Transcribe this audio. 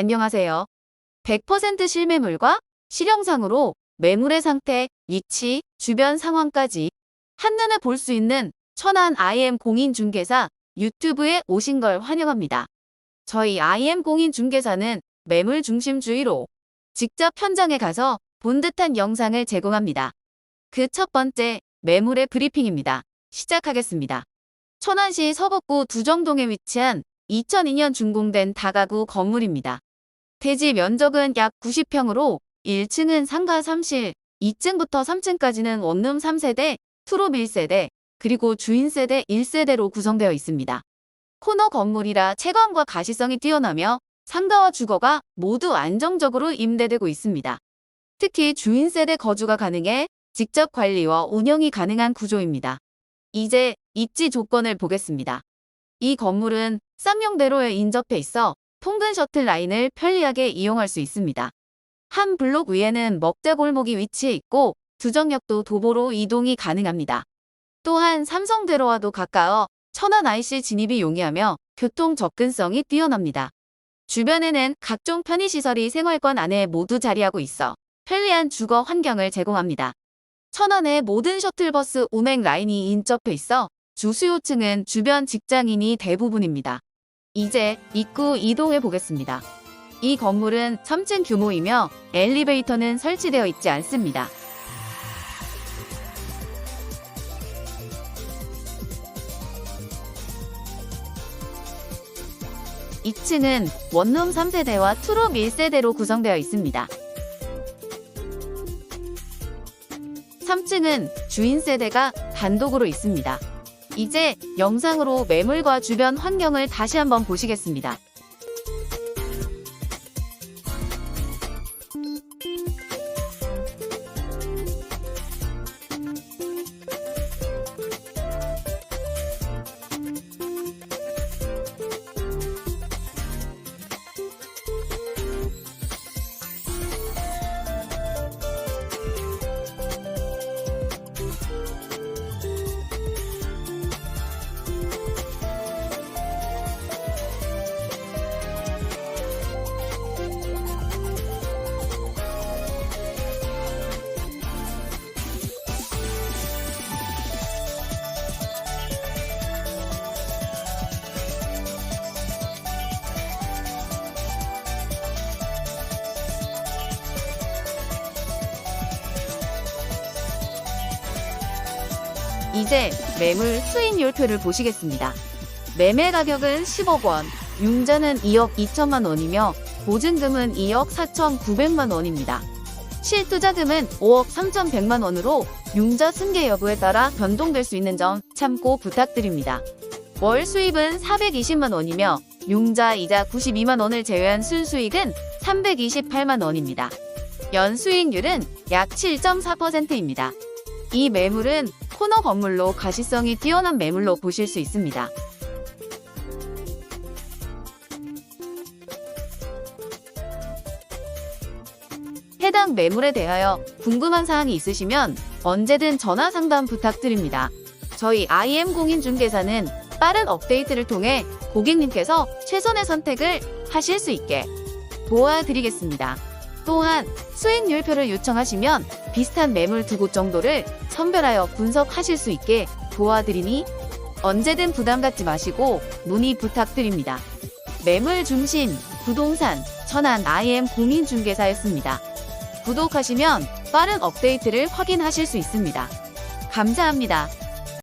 안녕하세요. 100% 실매물과 실영상으로 매물의 상태, 위치, 주변 상황까지 한눈에 볼 수 있는 천안 IM 공인중개사 유튜브에 오신 걸 환영합니다. 저희 IM 공인중개사는 매물 중심주의로 직접 현장에 가서 본 듯한 영상을 제공합니다. 그 첫 번째, 매물의 브리핑입니다. 시작하겠습니다. 천안시 서북구 두정동에 위치한 2002년 준공된 다가구 건물입니다. 대지 면적은 약 90평으로 1층은 상가 3실, 2층부터 3층까지는 원룸 3세대, 투룸 1세대, 그리고 주인 세대 1세대로 구성되어 있습니다. 코너 건물이라 채광과 가시성이 뛰어나며 상가와 주거가 모두 안정적으로 임대되고 있습니다. 특히 주인 세대 거주가 가능해 직접 관리와 운영이 가능한 구조입니다. 이제 입지 조건을 보겠습니다. 이 건물은 쌍용대로에 인접해 있어 통근 셔틀 라인을 편리하게 이용할 수 있습니다. 한 블록 위에는 먹자 골목이 위치해 있고 두정역도 도보로 이동이 가능합니다. 또한 삼성대로와도 가까워 천안 IC 진입이 용이하며 교통 접근성이 뛰어납니다. 주변에는 각종 편의시설이 생활권 안에 모두 자리하고 있어 편리한 주거 환경을 제공합니다. 천안의 모든 셔틀버스 운행 라인이 인접해 있어 주수요층은 주변 직장인이 대부분입니다. 이제 입구 이동해 보겠습니다. 이 건물은 3층 규모이며 엘리베이터는 설치되어 있지 않습니다. 이층은 원룸 3세대와 투룸 1세대로 구성되어 있습니다. 3층은 주인 세대가 단독으로 있습니다. 이제 영상으로 매물과 주변 환경을 다시 한번 보시겠습니다. 이제 매물 수익률표를 보시겠습니다. 매매 가격은 10억 원, 융자는 2억 2천만 원이며 보증금은 2억 4천9백만 원입니다. 실투자금은 5억 3천100만 원으로 융자 승계 여부에 따라 변동될 수 있는 점 참고 부탁드립니다. 월 수입은 420만 원이며 융자 이자 92만 원을 제외한 순수익은 328만 원입니다. 연 수익률은 약 7.4%입니다. 이 매물은 코너 건물로 가시성이 뛰어난 매물로 보실 수 있습니다. 해당 매물에 대하여 궁금한 사항이 있으시면 언제든 전화 상담 부탁드립니다. 저희 IM 공인중개사는 빠른 업데이트를 통해 고객님께서 최선의 선택을 하실 수 있게 도와드리겠습니다. 또한 수익률표를 요청하시면 비슷한 매물 두 곳 정도를 선별하여 분석하실 수 있게 도와드리니 언제든 부담 갖지 마시고 문의 부탁드립니다. 매물 중심 부동산 천안 IM 공인중개사였습니다. 구독하시면 빠른 업데이트를 확인하실 수 있습니다. 감사합니다.